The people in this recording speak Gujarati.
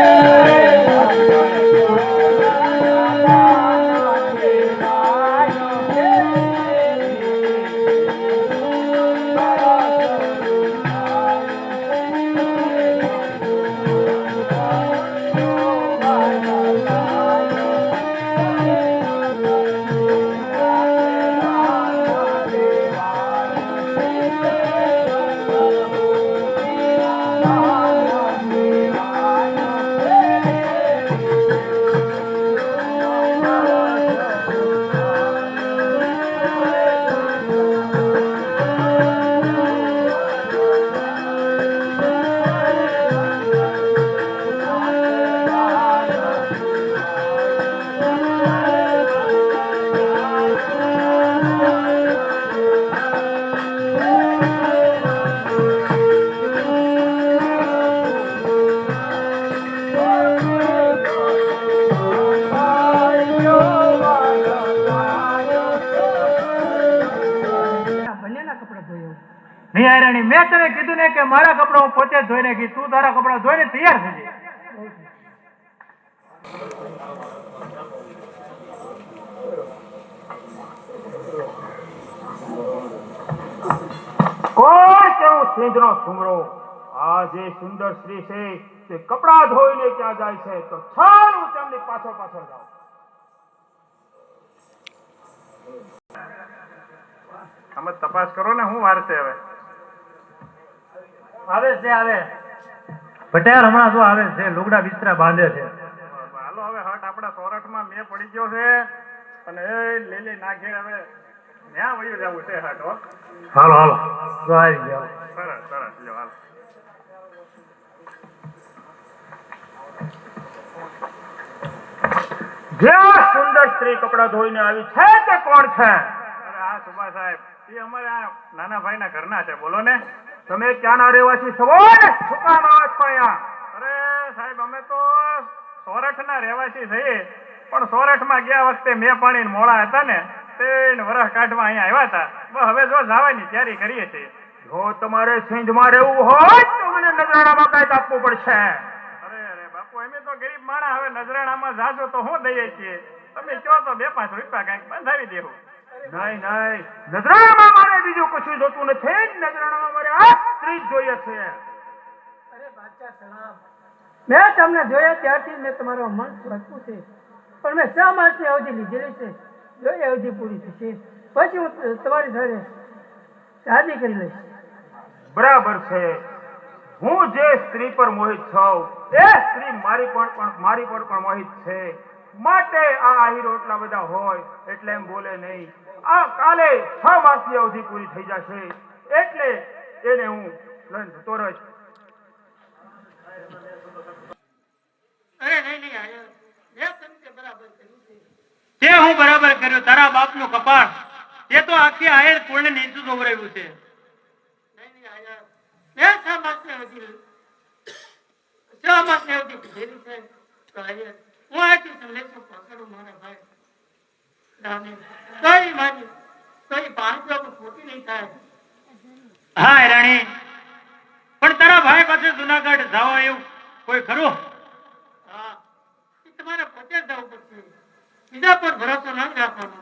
Yeah. નિહારાણી, મેં તને કીધું ને કે મારા કપડા હું પોતે જ ધોઈ નાખીશ. તું તારા કપડા ધોઈને તૈયાર થઈ કોણ કેવું સિંધનો સુમરો. આ જે સુંદર સ્ત્રી છે, તે કપડા ધોઈને ક્યાં જાય છે? તો ચાલ હું તેમની પાછળ પાછળ જાઉં. જ તપાસ કરો ને, હું વારસે હવે. આવે છે આવે. પટેલ હમણાં શું આવે છે લુગડા બિસ્તરા બાંધે છે. હાલો હવે હટ આપણા સોરઠમાં મેં પડી ગયો છે. અને એ લીલી નાખી હવે ત્યાં વયું જવું છે હટ હો. હાલો હાલો. આવી ગયા. સરસ સરસ લ્યો હાલો. જે સુંદર સ્ત્રી કપડા ધોઈને આવી છે તે કોણ છે? અરે આ સુભા સાહેબ એ અમારે આ નાના ભાઈના ઘરના છે બોલો ને. તમે ક્યાંના રહેવાસી છો શું કામ આવો છો અહીંયા અરે સાહેબ અમે તો સોરઠના રહેવાસી છીએ. પણ સોરઠમાં ગયા વખતે મેં પાણી મોડા હતા ને તે વરસ કાઢવા અહીંયા આવ્યા હતા. હવે જો જવાની તૈયારી કરીએ છીએ. જો તમારે સિંધમાં રહેવું હોય તો મને નજરાણામાં કાંઈક આપવું પડશે. અરે અરે બાપુ અમે તો ગરીબ માણા હવે નજરાણામાં જાજો તો હું દઈએ છીએ. તમે કહો તો બે પાંચ રૂપિયા કાંઈક બંધાવી દેવું નહીં નહીં. નજરાણામાં મારે બીજું કશું જોતું નથી. નજરાણામાં મારે આ સ્ત્રી જોઈએ છે. અરે બાદશાહ સલામ. મેં તમને જોયા ત્યારથી મેં તમારો મન સ્વચ્છું છે. પણ મેં શા માસની અવધિ લીધેલી છે? જો એ અવધિ પૂરી થશે. પછી હું તમારી સાથે શાદી કરી લઈશ. બરાબર છે. હું જે સ્ત્રી પર મોહિત છું એ સ્ત્રી મારી પણ પણ મારી પર પણ મોહિત છે. માટે આ આહી એટલા બધા હોય એટલે એમ બોલે નહીં. આ કાલે છ માસની અવધિ પૂરી થઈ જશે. એટલે એને હું લઈને જતો તે હું બરાબર કર્યો, તારા બાપનું કપાળ તે તો આખી આયર પૂર્ણ નીચું દોવરાવ્યું છે. ખોટી નહીં થાય. હા, રાણી. પણ તારા ભાઈ પાસે જુનાગઢ જાવ એવું કોઈ ખરું? તમારે પોતે જવું પડશે. બીજા પર ભરોસો ન રાખવાનો.